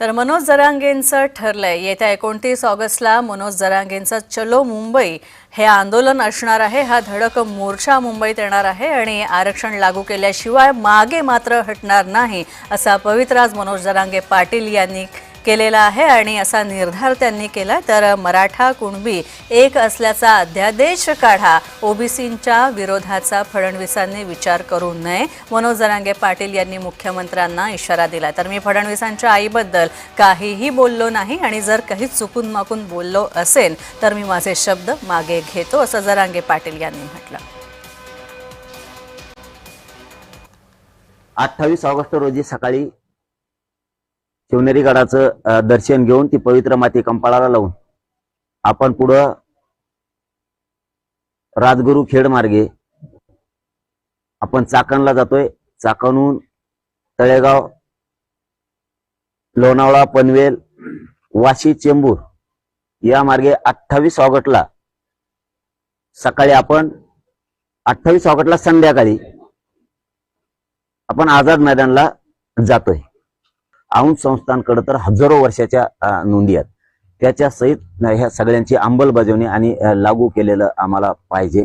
तर मनोज जरांगेंचं ठरलंय. येत्या एकोणतीस ऑगस्टला मनोज जरांगेंचं चलो मुंबई हे आंदोलन असणार आहे. हा धडक मोर्चा मुंबईत येणार आहे आणि आरक्षण लागू केल्याशिवाय मागे मात्र हटणार नाही असा पवित्राज मनोज जरांगे पाटील यांनी केलेला आहे आणि असा निर्धार त्यांनी केला तर मराठा कुणबी एक असल्याचा अध्यादेश काढा. ओबीसींच्या विरोधाचा फडणवीसांनी विचार करू नये. मनोज जरांगे पाटील यांनी मुख्यमंत्र्यांना इशारा दिला तर मी फडणवीसांच्या आईबद्दल काहीही बोललो नाही आणि जर काही चुकून माकून बोललो असेल तर मी माझे शब्द मागे घेतो असं जरांगे पाटील यांनी म्हटलं. अठ्ठावीस ऑगस्ट रोजी सकाळी शिवनेरी गडाचं दर्शन घेऊन ती पवित्र माती कंपाळाला लावून आपण पुढं राजगुरू खेड मार्गे आपण चाकणला जातोय. चाकणहून तळेगाव लोणावळा पनवेल वाशी चेंबूर या मार्गे अठ्ठावीस ऑगस्टला सकाळी आपण अठ्ठावीस ऑगस्टला संध्याकाळी आपण आझाद मैदानला जातोय. औंध संस्थांकडे तर हजारो वर्षाच्या नोंदी आहेत. त्याच्या सहित ह्या सगळ्यांची अंमलबजावणी आणि लागू केलेलं आम्हाला पाहिजे.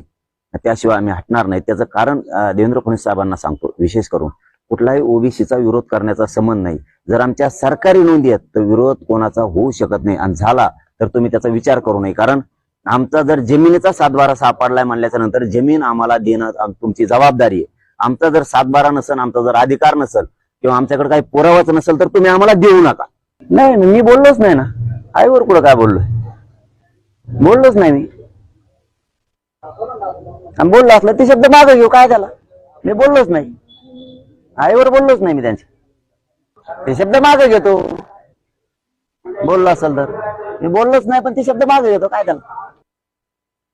त्याशिवाय आम्ही हटणार नाही. त्याचं कारण देवेंद्र फडणवीस साहेबांना सांगतो विशेष करून. कुठलाही ओबीसीचा विरोध करण्याचा संबंध नाही. जर आमच्या सरकारी नोंदी आहेत तर विरोध कोणाचा होऊ शकत नाही. आणि झाला तर तुम्ही त्याचा विचार करू नये. कारण आमचा जर जमिनीचा सातबारा सापडलाय म्हणल्याच्या नंतर जमीन आम्हाला देणं तुमची जबाबदारी आहे. आमचा जर सातबारा नसेल आमचा जर अधिकार नसेल किंवा आमच्याकडे काही पुरावाच नसेल तर तुम्ही आम्हाला देऊ नका. नाही मी बोललोच नाही ना. आईवर कुठं काय बोललोय? बोललोच नाही मी. आणि बोललो असलं ते शब्द माग घेऊ काय त्याला मी बोललोच नाही. आईवर बोललोच नाही मी त्यांचे ते शब्द मागे घेतो. बोललो असेल तर. मी बोललोच नाही पण ते शब्द मागे घेतो. काय त्याला